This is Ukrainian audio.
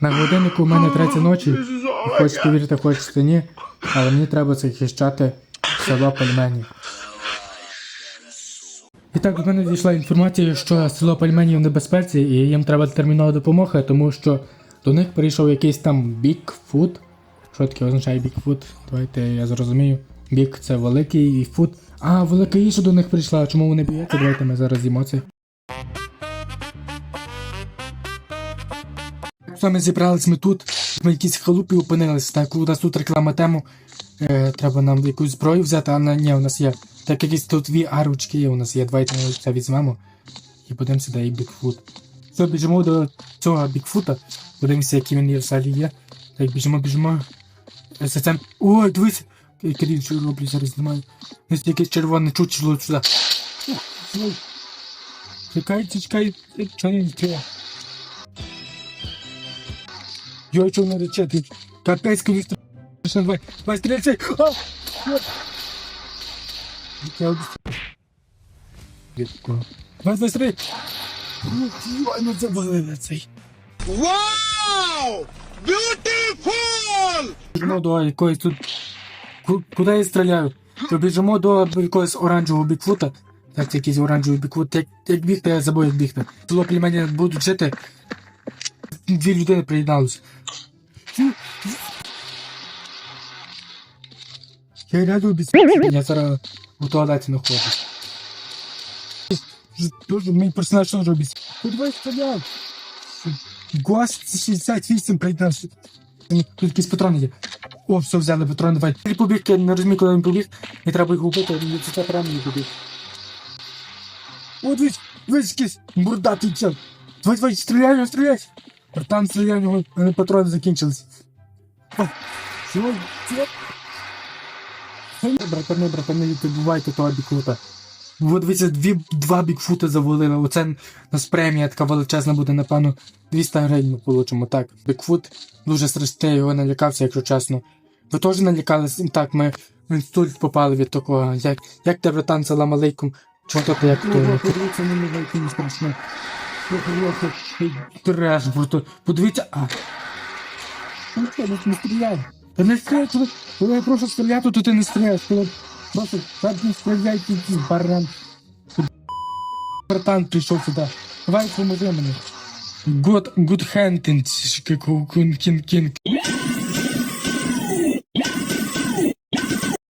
На годиннику у мене третя ночі. Хочете вірити, хочете ні. Але мені треба захищати село пельмені. І так, до мене дійшла інформація, що село пельмені в небезпеці і їм треба термінова допомога, тому що до них прийшов якийсь там Бікфут. Що таке означає Бікфут? Давайте я зрозумію. Бік це великий і фут. А, велика їжа до них прийшла. Чому вони б'ються? Давайте ми зараз з'їмо це. Все, ми зібрались ми тут. Ми в якійсь халупі опинилися. Так, у нас тут реклама тему. Е, треба нам якусь зброю взяти, а на ні, у нас є. Так якісь тут дві арочки є, у нас є. Давайте ми це візьмемо. І будемо сюди і Бікфут. Все, біжимо до цього Бікфута. Подивимося, який він є взагалі є. Так, біжимо, біжимо. За цим. Ой, дивись! Крін, що роблю, зараз знімаю. Ось якесь червоне чучело сюди. Ой. Чекай, чекай, чого стріляє? Йой, чого не рече, ти капець, страшно, давай! Ой. Я обіцяю. Давай, давай, стріляй. Ну, завалили цей. Wow! Beautiful! Біжимо до якоїсь тут. Ку- Куди я стріляю? То біжимо до якогось оранжевого бікфута. Так, якийсь оранжевий бікфут. Як, як бігти, я забув, як бігти. Село племені будуть жити. Дві людини приєдналися. Я реально обіцяю. Я зараз у туалеті знаходжусь. Мій персонаж що робить. Куди стріляв? Гост 68 приєднався. Тут якісь патрони є. О, все, взяли патрони, давай. Він побіг, я не розумію, коли він побіг. І треба його вбити, він це прямо не побіг. О, дивись, дивись, якийсь бурдатий чел. Давай, давай, стріляй, стріляй. Братан, стріляй, у нього у патрони закінчились. Чого? Братани, братани, не бувайте того бікфута. От дивіться, дві, два бікфута завалили. Оце нас премія така величезна буде, напевно, 200 гривень ми получимо. Так, бікфут дуже страшний, його налякався, якщо чесно. Ви теж налякались? Так, ми в інсульт попали від такого. Як, як те братан, салам алейкум. Чого то як то? Подивіться на мене, страшний. Треш, просто. Подивіться, а. Ну що, ну не стріляй. Та не стріляй, коли, коли я прошу стріляти, то ти не стріляєш. Коли просто так не стріляй, ти якийсь баран. Братан прийшов сюди. Давай поможи мені. Good, good hunting, кін, кін, кін.